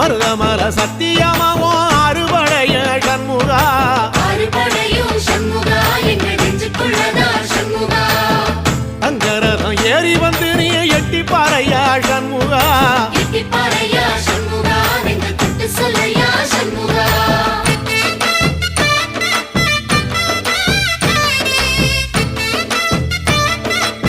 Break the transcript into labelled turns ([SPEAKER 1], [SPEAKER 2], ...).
[SPEAKER 1] மருதமர சத்தியமாவோ அறுபடைய கண்முகா தங்கரதம் ஏறி வந்து நீ எட்டி
[SPEAKER 2] பாறையா கண்முகா